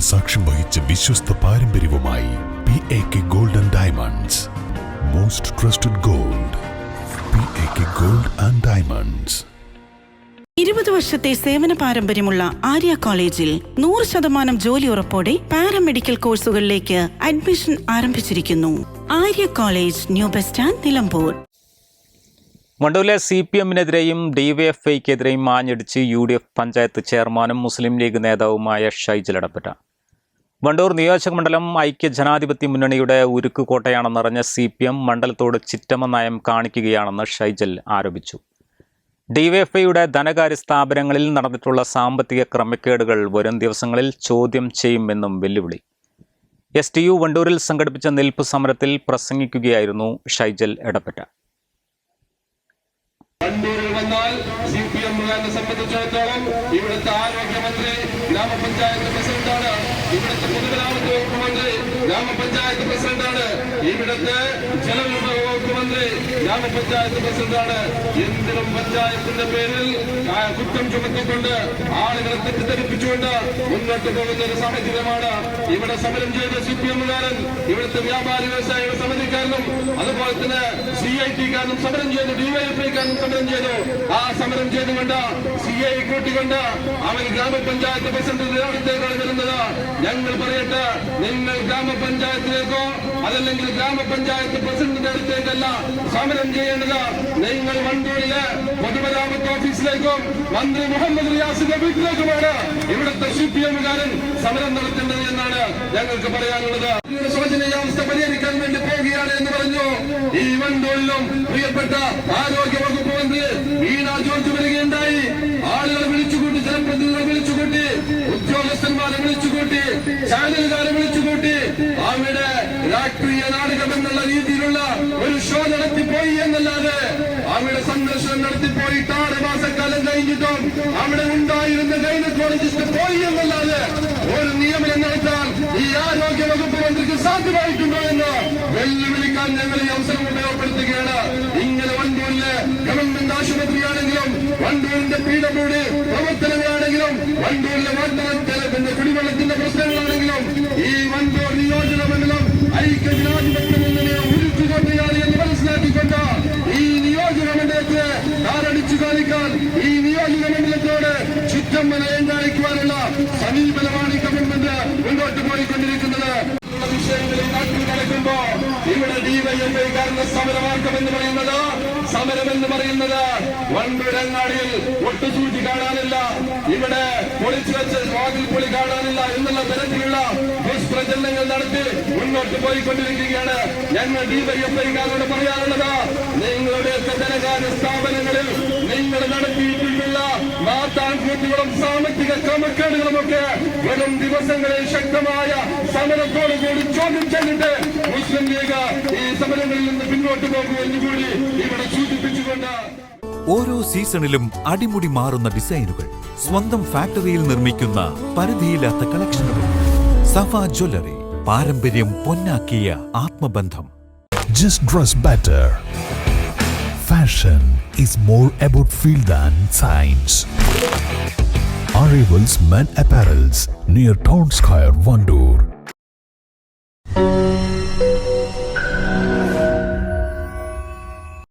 സാക്ഷ്യം വഹിച്ച വിശ്വസ്ത പാരമ്പര്യവുമായി P A K gold and diamonds most trusted gold P A K gold and diamonds ഇരുപത് വർഷത്തെ സേവന പാരമ്പര്യമുള്ള ആര്യ കോളേജിൽ നൂറ് ശതമാനം ജോലി ഉറപ്പോടെ പാരാമെഡിക്കൽ കോഴ്സുകളിലേക്ക് അഡ്മിഷൻ ആരംഭിച്ചിരിക്കുന്നു. Arya college new bus stand Nilambur. വണ്ടൂരിലെ C P എമ്മിനെതിരെയും ഡി വൈ എഫ് ഐക്കെതിരെയും ആഞ്ഞടിച്ച് യു ഡി എഫ് പഞ്ചായത്ത് ചെയർമാനും മുസ്ലിം ലീഗ് നേതാവുമായ ഷൈജൽ എടപ്പറ്റ വണ്ടൂർ നിയോജക മണ്ഡലം ഐക്യ ജനാധിപത്യ മുന്നണിയുടെ ഉരുക്കുകോട്ടയാണെന്നറിഞ്ഞ സി പി എം മണ്ഡലത്തോട് ചിറ്റമ നയം കാണിക്കുകയാണെന്ന് ഷൈജൽ ആരോപിച്ചു. ഡിവൈഎഫ്ഐയുടെ ധനകാര്യ സ്ഥാപനങ്ങളിൽ നടന്നിട്ടുള്ള സാമ്പത്തിക ക്രമക്കേടുകൾ വരും ദിവസങ്ങളിൽ ചോദ്യം ചെയ്യുമെന്നും വെല്ലുവിളി. എസ് ടി യു വണ്ടൂരിൽ സംഘടിപ്പിച്ച നിൽപ്പ് സമരത്തിൽ പ്രസംഗിക്കുകയായിരുന്നു ഷൈജൽ എടപ്പറ്റ. കണ്ണൂരിൽ വന്നാൽ സി പി എമ്മുകാരനെ സംബന്ധിച്ചിടത്തോളം ഇവിടുത്തെ ആരോഗ്യമന്ത്രി ഗ്രാമപഞ്ചായത്ത് പ്രസിഡന്റാണ്. ഇവിടുത്തെ പൊതുമരാമത്ത് വകുപ്പ് മന്ത്രി ഗ്രാമപഞ്ചായത്ത് പ്രസിഡന്റാണ്. ഇവിടുത്തെ ജലവിഭവ വകുപ്പ് മന്ത്രി ഗ്രാമപഞ്ചായത്ത് പ്രസിഡന്റാണ്. എന്തിനും പഞ്ചായത്തിന്റെ പേരിൽ കുറ്റം ചുമത്തിക്കൊണ്ട് ആളുകളെ തെറ്റിദ്ധരിപ്പിച്ചുകൊണ്ട് മുന്നോട്ട് പോകുന്ന ഒരു സാഹചര്യമാണ്. ഇവിടെ സമരം ചെയ്ത സി പി എമ്മുകാരൻ ഇവിടുത്തെ വ്യാപാരി വ്യവസായ സമിതിക്കാരനും അതുപോലെ തന്നെ സി ഐ ടിക്കാരനും സമരം ചെയ്തു ഡിവൈഎഫ്ഐക്കാരനും സമരം ചെയ്തു. ആ സമരം ചെയ്തുകൊണ്ട് സി ഐ കൂട്ടിക്കൊണ്ട് അവൻ ഗ്രാമപഞ്ചായത്ത് പ്രസിഡന്റ് വരുന്നത്. ഞങ്ങൾ പറയട്ടെ നിങ്ങൾ ഗ്രാമപഞ്ചായത്തിലേക്കോ അതല്ലെങ്കിൽ ഗ്രാമപഞ്ചായത്ത് പ്രസിഡന്റിന്റെ അടുത്തേക്കല്ല സമരം ചെയ്യേണ്ടത്. നിങ്ങൾ വണ്ടൂരിലെ പൊതുമരാമത്ത് ഓഫീസിലേക്കും മന്ത്രി മുഹമ്മദ് റിയാസിന്റെ വീട്ടിലേക്കുമാണ് ഇവിടുത്തെ സി പി എമ്മുകാരൻ സമരം നടത്തേണ്ടത് എന്നാണ് ഞങ്ങൾക്ക് പറയാനുള്ളത്. പോവുകയാണ് എന്ന് പറഞ്ഞു. ഈ വണ്ടൂരിലും പ്രിയപ്പെട്ട ആരോഗ്യ വകുപ്പ് മന്ത്രി വീണ ജോർജ് വരികയുണ്ടായി. ആളുകളെ വിളിച്ചുകൂട്ടി ജനപ്രതിനിധികളെ വിളിച്ചുകൂട്ടി ഉദ്യോഗസ്ഥന്മാരെ വിളിച്ചുകൂട്ടി ചാനലുകാരെ വിളിച്ചുകൂട്ടി. അവിടെ രാഷ്ട്രീയ നാടകം എന്നുള്ള രീതിയിലുള്ള ഒരു ഷോ നടത്തിപ്പോയി എന്നല്ലാതെ അവിടെ സന്ദർശനം നടത്തിപ്പോയി. ആറ് മാസക്കാലം കഴിഞ്ഞിട്ടും അവിടെ ഉണ്ടായിരുന്ന ഗൈനക്കോളജിസ്റ്റ് പോയി എന്നല്ലാതെ ഒരു നിയമനം നടത്താൻ ഈ ആരോഗ്യ വകുപ്പ് മന്ത്രിക്ക് സാധ്യമായിട്ടുണ്ടോ എന്ന് വെല്ലുവിളിക്കാൻ ഞങ്ങൾ ഈ അവസരം ഉപയോഗപ്പെടുത്തുകയാണ്. ഇങ്ങനെ വണ്ടൂരിലെ ഗവൺമെന്റ് ആശുപത്രിയാണെങ്കിലും വണ്ടൂരിന്റെ പി ഡബ്ല്യു പ്രവർത്തനങ്ങളാണെങ്കിലും വണ്ടൂരിലെ വാർത്താത്തിന്റെ കുടിവെള്ളത്തിന്റെ പ്രശ്നങ്ങളാണെങ്കിലും ഈ വണ്ടൂർ നിയോജക മണ്ഡലം ഐക്യ ജനാധിപത്യ എന്ന് മനസ്സിലാക്കിക്കൊണ്ട് ഈ നിയോജക മണ്ഡലത്തെ ആരടിച്ചു കാണിക്കാൻ ഈ നിയോജക മണ്ഡലത്തോട് ചുറ്റമ്മനയം കാണിക്കുവാനുള്ള സമീപനമാണ് ഈ ഗവൺമെന്റ് മുന്നോട്ട് പോയിക്കൊണ്ടിരിക്കുന്നത് ഉള്ള വിഷയങ്ങളിൽ നാട്ടിൽ ഇവിടെ കാരണം സമരമാർഗം എന്ന് പറയുന്നത് സമരം എന്ന് പറയുന്നത്? വൻപുരങ്ങാടിയിൽ ഒട്ടുസൂചി കാണാനില്ല. ഇവിടെ പൊളിച്ചു വെച്ച് വാതിൽ പൊളി കാണാനില്ല എന്നുള്ള തരത്തിലുള്ള ദുഷ്പ്രചരണങ്ങൾ നടത്തി മുന്നോട്ട് പോയിക്കൊണ്ടിരിക്കുകയാണ് ഞങ്ങൾ ഡിവൈഎഫ്ഐക്കാരോട് പറയാനുള്ളത് നിങ്ങളുടെ ധനകാര്യ സ്ഥാപനങ്ങളിൽ നിങ്ങൾ നടത്തിയിട്ടുള്ള മാത്താൻകൂട്ടുകളും സാമ്പത്തിക ക്രമക്കേടുകളുമൊക്കെ വരും ദിവസങ്ങളിൽ ശക്തമായ സമരത്തോടു കൂടി ചോദ്യം ചെയ്തിട്ട് മുസ്ലിം ലീഗ് ഈ സമരങ്ങളിൽ നിന്ന് പിന്നോട്ട് പോകുമെന്ന് കൂടി ഇവിടെ സൂചിപ്പിച്ചുകൊണ്ട് ഓരോ സീസണിലും അടിമുടി മാറുന്ന ഡിസൈനുകൾ സ്വന്തം ഫാക്ടറിയിൽ നിർമ്മിക്കുന്ന പരിധിയില്ലാത്ത കളക്ഷനുകൾ സഫ ജ്വല്ലറി പാരമ്പര്യം പൊന്നാക്കിയ ആത്മബന്ധം Just dress better. Fashion is more about feel than science Arrivals Men Apparels near Town Square, Vandoor.